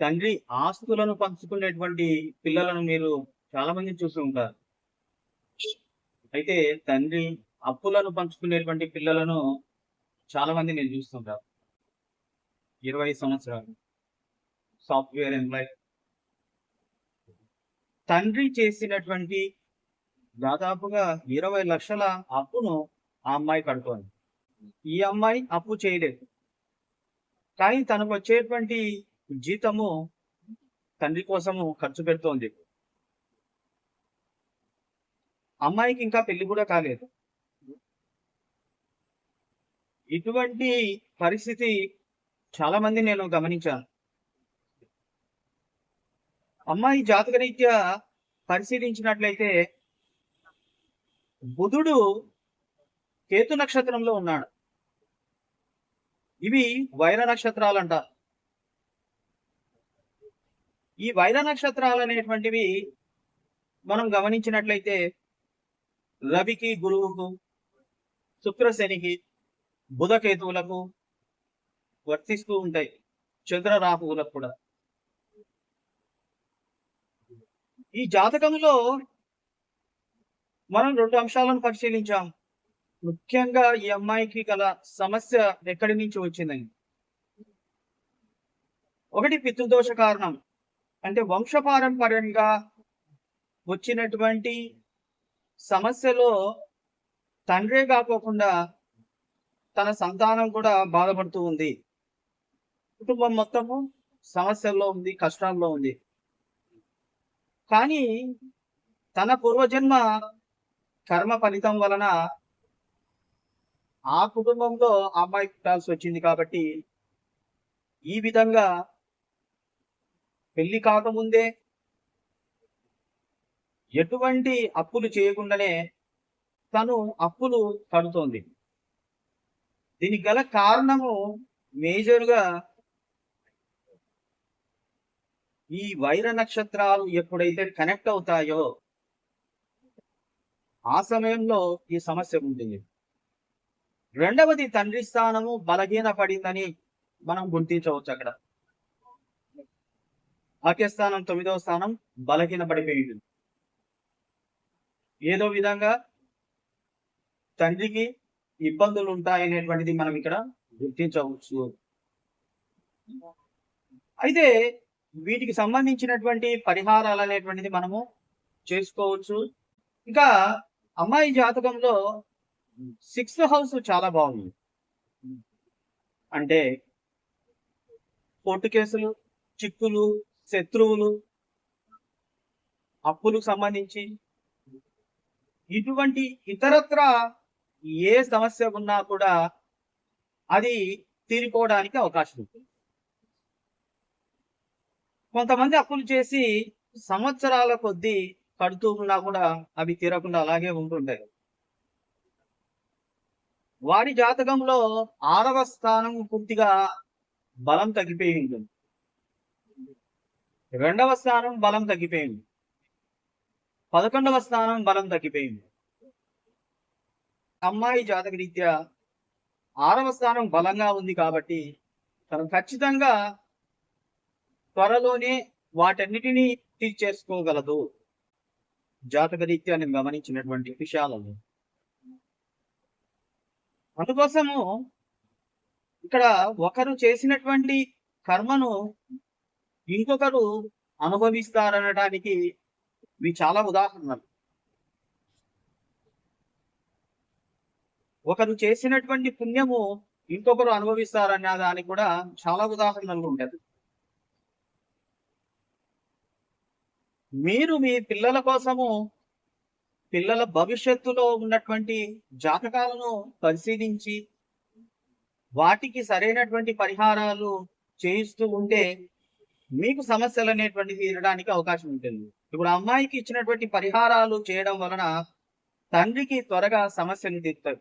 తండ్రి ఆస్తులను పంచుకునేటువంటి పిల్లలను మీరు చాలా మంది చూసి ఉంటారు. అయితే తండ్రి అప్పులను పంచుకునేటువంటి పిల్లలను చాలా మంది నేను చూస్తుంటారు ఇరవై సంవత్సరాలు సాఫ్ట్వేర్ ఎంప్లాయ్ తండ్రి చేసినటువంటి దాదాపుగా ఇరవై లక్షల అప్పును ఆ అమ్మాయి కడుతోంది. ఈ అమ్మాయి అప్పు చేయలేదు. కానీ తనకు వచ్చేటువంటి జీతము తండ్రి కోసము ఖర్చు పెడుతోంది. అమ్మాయికి ఇంకా పెళ్ళి కూడా కాలేదు. ఇటువంటి పరిస్థితి చాలా మంది నేను గమనించాను. అమ్మాయి జాతకరీత్యా పరిశీలించినట్లయితే బుధుడు కేతు నక్షత్రంలో ఉన్నాడు. ఇవి వైర నక్షత్రాలు అంటారు ఈ వైర నక్షత్రాలు అనేటువంటివి మనం గమనించినట్లయితే రవికి గురువుకు శుక్రశనికి బుధకేతువులకు బుధ కేతువులకు వర్తిస్తూ ఉంటాయి. చంద్ర రాహువులకు కూడా. ఈ జాతకంలో మనం రెండు అంశాలను పరిశీలించాం. ముఖ్యంగా ఈ అమ్మాయికి గల సమస్య ఎక్కడి నుంచి వచ్చిందని. ఒకటి పితృదోష కారణం. అంటే వంశపారంపర్యంగా వచ్చినటువంటి సమస్యలో తండ్రే కాకోకుండా తన సంతానం కూడా బాధపడుతూ ఉంది. కుటుంబం మొత్తము సమస్యల్లో ఉంది కష్టాల్లో ఉంది. కానీ తన పూర్వజన్మ కర్మ ఫలితం వలన ఆ కుటుంబంలో అమ్మాయి పుట్టాల్సి వచ్చింది కాబట్టి ఈ విధంగా పెళ్ళి కాకముందే ఎటువంటి అప్పులు చేయకుండానే తను అప్పులు కడుతోంది. దీనికి గల కారణము మేజర్గా ఈ వైర నక్షత్రాలు ఎప్పుడైతే కనెక్ట్ అవుతాయో ఆ సమయంలో ఈ సమస్య ఉంటుంది. రెండవది తండ్రి స్థానము బలహీన పడిందని మనం గుర్తించవచ్చు అక్కడ. భాగ్యస్థానం తొమ్మిదవ స్థానం బలహీన పడిపోయింది ఏదో విధంగా తండ్రికి ఇబ్బందులు ఉంటాయనేటువంటిది మనం ఇక్కడ గుర్తించవచ్చు. అయితే వీటికి సంబంధించినటువంటి పరిహారాలు అనేటువంటిది మనము చేసుకోవచ్చు. ఇంకా అమ్మాయి జాతకంలో సిక్స్త్ హౌస్ చాలా బాగుంది. అంటే కోర్టు కేసులు చిక్కులు శత్రువులు అప్పులకు సంబంధించి ఇటువంటి ఇతరత్ర ఏ సమస్య ఉన్నా కూడా అది తీరిపోవడానికి అవకాశం ఉంది. కొంతమంది అప్పులు చేసి సంవత్సరాల కొద్దీ కడుతూ ఉన్నా కూడా అవి తీరకుండా అలాగే ఉంటుంటాయి వారి జాతకంలో ఆరవ స్థానం పూర్తిగా బలం తగ్గిపోయి ఉంటుంది. రెండవ స్థానం బలం తగ్గిపోయింది. పదకొండవ స్థానం బలం తగ్గిపోయింది. అమ్మాయి జాతక రీత్యా ఆరవ స్థానం బలంగా ఉంది కాబట్టి తను ఖచ్చితంగా త్వరలోనే వాటన్నిటినీ తీర్చేసుకోగలదు. జాతక రీత్యా నేను గమనించినటువంటి విషయాలలో. అందుకోసము ఇక్కడ ఒకరు చేసినటువంటి కర్మను ఇంకొకరు అనుభవిస్తారనడానికి ఇవి చాలా ఉదాహరణలు. ఒకరు చేసినటువంటి పుణ్యము ఇంకొకరు అనుభవిస్తారనే దానికి కూడా చాలా ఉదాహరణలు ఉండదు మీరు మీ పిల్లల కోసము పిల్లల భవిష్యత్తులో ఉన్నటువంటి జాతకాలను పరిశీలించి వాటికి సరైనటువంటి పరిహారాలు చేయిస్తూ ఉంటే మీకు సమస్యలు అనేటువంటి తీరడానికి అవకాశం ఉంటుంది. ఇప్పుడు అమ్మాయికి ఇచ్చినటువంటి పరిహారాలు చేయడం వలన తండ్రికి త్వరగా సమస్యను తీరుతాయి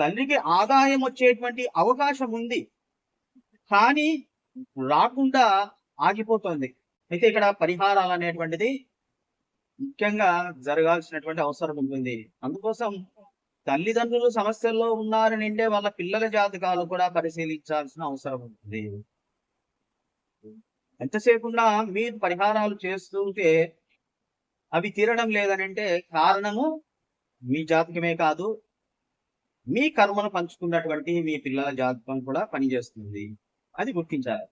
తండ్రికి ఆదాయం వచ్చేటువంటి అవకాశం ఉంది. కానీ రాకుండా ఆగిపోతుంది. అయితే ఇక్కడ పరిహారాలు అనేటువంటిది ముఖ్యంగా జరగాల్సినటువంటి అవసరం ఉంటుంది. అందుకోసం తల్లిదండ్రులు సమస్యల్లో ఉన్నారని అంటే వాళ్ళ పిల్లల జాతకాలు కూడా పరిశీలించాల్సిన అవసరం ఉంటుంది ఎంతసేపున్నా మీరు పరిహారాలు చేస్తుంటే అవి తీరడం లేదనంటే కారణము మీ జాతకమే కాదు మీ కర్మను పంచుకున్నటువంటి మీ పిల్లల జాతకం కూడా పనిచేస్తుంది. అది గుర్తించాలి.